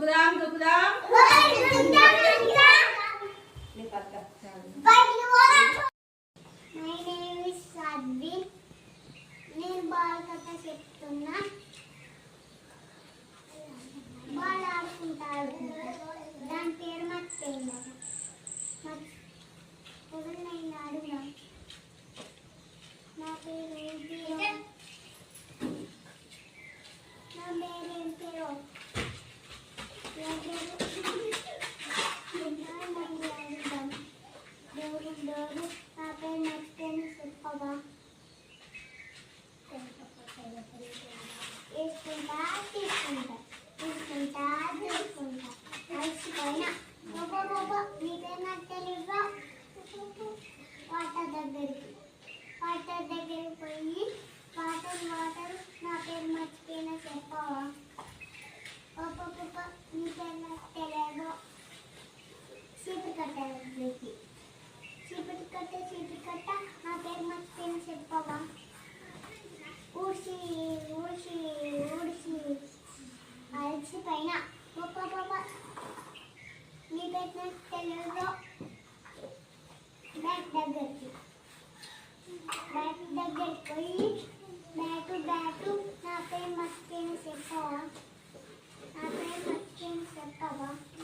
దుకుదాం దుకుదాం నేను బాల్ కథ చెప్తున్నా బాల్ ఆడుకుంటాడు దాని పేరు మర్చిపోయిందట ఎవరినైనా అడుగుదాం నా పేరు నా పేరు పేరు ఏం పేరు నా పేరు? వాటర్ దగ్గరికి వాటర్ దగ్గరికి పోయి వాటర్ వాటర్ నా పేరు మర్చిపోయిన చెప్పవా? కట్ట చీపురు కట్ట నా పేరు మర్చిపోయిన చెప్పవా ఊడ్చి ఊడ్చి ఊడ్చి అలసిపోయినా పాప పాప నీ పేరు నాకు తెలియదు బ్యాట్ దగ్గరికి బ్యాట్ దగ్గరికి పోయి బ్యాటు బ్యాటు నా పేరు మర్చిపోయిన చెప్పవా నా పేరు మర్చిపోయిన 好吧。